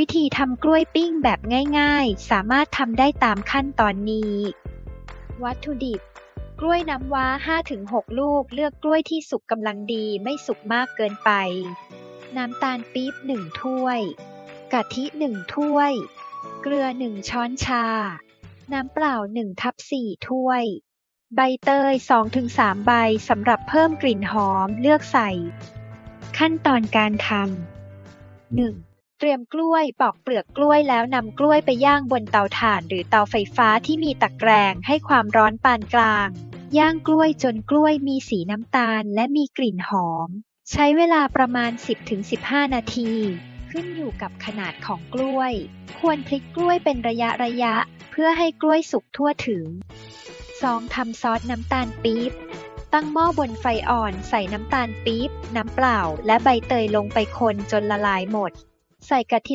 วิธีทำกล้วยปิ้งแบบง่ายๆ สามารถทำได้ตามขั้นตอนนี้ วัตถุดิบ กล้วยน้ำว้า 5-6 ลูก เลือกกล้วยที่สุกกำลังดีไม่สุกมากเกินไป น้ำตาลปี๊บ 1 ถ้วย กะทิ 1 ถ้วย เกลือ 1 ช้อนชา น้ำเปล่า 1 ทับ 4 ถ้วย ใบเตย 2-3 ใบสำหรับเพิ่มกลิ่นหอม เลือกใส่ ขั้นตอนการทำ 1. เตรียมกล้วย ปอกเปลือกกล้วยแล้วนำกล้วยไปย่างบนเตาถ่านหรือเตาไฟฟ้าที่มีตะแกรงให้ความร้อนปานกลาง ย่างกล้วยจนกล้วยมีสีน้ำตาลและมีกลิ่นหอม ใช้เวลาประมาณ 10-15 นาที ขึ้นอยู่กับขนาดของกล้วย ควรพลิกกล้วยเป็นระยะระยะ เพื่อให้กล้วยสุกทั่วถึง 2. ทำซอสน้ำตาลปี๊บตั้งหม้อบนไฟอ่อนใส่น้ำตาลปี๊บ น้ำเปล่า และใบเตยลงไปคนจนละลายหมด ใส่กะทิล